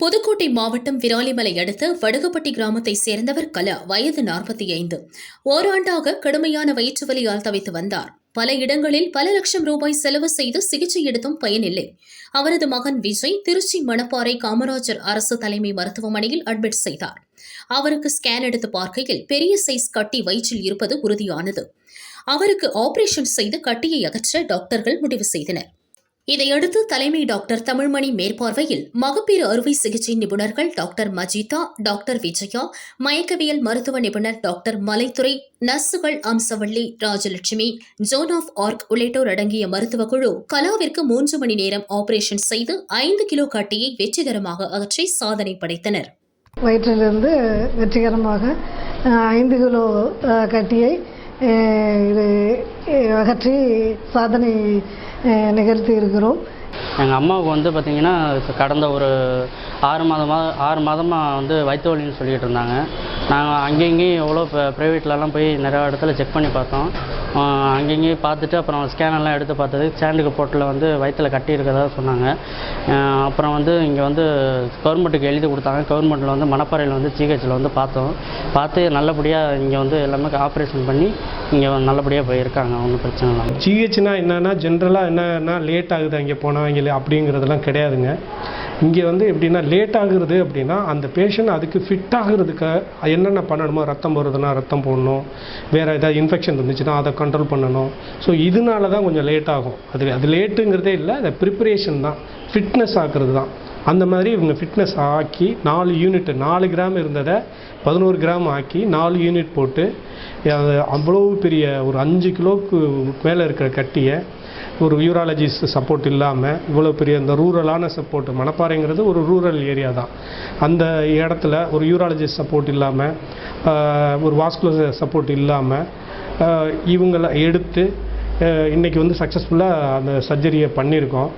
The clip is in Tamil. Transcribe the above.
புதுக்கோட்டை மாவட்டம் விராலிமலை அடுத்த வடுகப்பட்டி கிராமத்தை சேர்ந்தவர் கலா வயது நாற்பத்தி ஐந்து ஓராண்டாக கடுமையான வயிற்றுவலியால் தவித்து வந்தார். பல இடங்களில் பல லட்சம் ரூபாய் செலவு செய்து சிகிச்சை எடுத்தும் பயனில்லை. அவரது மகன் விஜய் திருச்சி மணப்பாறை காமராஜர் அரசு தலைமை மருத்துவமனையில் அட்மிட் செய்தார். அவருக்கு ஸ்கேன் எடுத்து பார்க்கையில் பெரிய சைஸ் கட்டி வயிற்றில் இருப்பது உறுதியானது. அவருக்கு ஆபரேஷன் செய்து கட்டியை அகற்ற டாக்டர்கள் முடிவு செய்தனர். இதையடுத்து தலைமை டாக்டர் தமிழ்மணி மேற்பார்வையில் மகப்பேறு அறுவை சிகிச்சை நிபுணர்கள் டாக்டர் மஜிதா டாக்டர் விஜயா மயக்கவியல் மருத்துவ நிபுணர் doctor மலைத்துறை நர்சுகள் Amsavalli Rajalakshmi Joan of Arc உள்ளிட்டோர் அடங்கிய மருத்துவ குழு கலாவிற்கு மூன்று மணி நேரம் ஆபரேஷன் செய்து ஐந்து கிலோ கட்டியை வெற்றிகரமாக அகற்றி சாதனை படைத்தனர். வயிற்றிலிருந்து வெற்றிகரமாக ஐந்து கிலோ கட்டியை இது அகற்றி சாதனை நிகழ்த்தி இருக்கிறோம். எங்கள் அம்மாவுக்கு வந்து பார்த்திங்கன்னா கடந்த ஒரு ஆறு மாதமாக ஆறு மாதமாக வந்து வயிற்று வலின்னு இருந்தாங்க. நாங்கள் அங்கேயும் எவ்வளோ ப்ரைவேட்லலாம் போய் நிறையா இடத்துல செக் பண்ணி பார்த்தோம். அங்கங்கேயும் பார்த்துட்டு அப்புறம் ஸ்கேனெல்லாம் எடுத்து பார்த்தது. சேண்டுக்கு போட்டில் வந்து வயிற்றில் கட்டி இருக்கிறதா சொன்னாங்க. அப்புறம் வந்து இங்கே வந்து கவர்மெண்ட்டுக்கு எழுதி கொடுத்தாங்க. கவர்மெண்ட்டில் வந்து மணப்பாறையில் வந்து ஜிஹெச்சில் வந்து பார்த்தோம். பார்த்து நல்லபடியாக இங்கே வந்து எல்லாமே ஆப்ரேஷன் பண்ணி இங்கே நல்லபடியாக போயிருக்காங்க. ஒன்றும் பிரச்சனை இல்லை ஜிஹெச்னா என்னென்னா ஜென்ரலாக என்னன்னா லேட் ஆகுது அங்கே போனால் அப்படிங்கிறதெல்லாம் கிடையாதுங்க. இங்கே வந்து எப்படின்னா லேட் ஆகுறது அப்படின்னா அந்த பேஷண்ட் அதுக்கு ஃபிட் ஆகுறதுக்கு என்னென்ன பண்ணணுமோ ரத்தம் போகிறதுனா ரத்தம் போடணும். வேறு ஏதாவது இன்ஃபெக்ஷன் இருந்துச்சுன்னா அதை கண்ட்ரோல் பண்ணணும். ஸோ இதனால தான் கொஞ்சம் லேட் ஆகும். அது அது லேட்டுங்கிறதே இல்லை அது ப்ரிப்பரேஷன் தான். ஃபிட்னஸ் ஆக்குறது தான். அந்த மாதிரி இவங்க ஃபிட்னஸ் ஆக்கி நாலு யூனிட் நாலு கிராம் இருந்ததை பதினோரு கிராம் ஆக்கி நாலு யூனிட் போட்டு அவ்வளோ பெரிய ஒரு அஞ்சு கிலோவுக்கு மேலே இருக்கிற கட்டியை ஒரு யூராலஜிஸ்ட் சப்போர்ட் இல்லாமல் இவ்வளோ பெரிய அந்த ரூரலான சப்போர்ட் மணப்பாறைங்கிறது ஒரு ரூரல் ஏரியா தான். அந்த இடத்துல ஒரு யூராலஜிஸ்ட் சப்போர்ட் இல்லாமல் ஒரு வாஸ்குலர் சப்போர்ட் இல்லாமல் இவங்களை எடுத்து இன்றைக்கி வந்து சக்ஸஸ்ஃபுல்லாக அந்த சர்ஜரியை பண்ணியிருக்கோம்.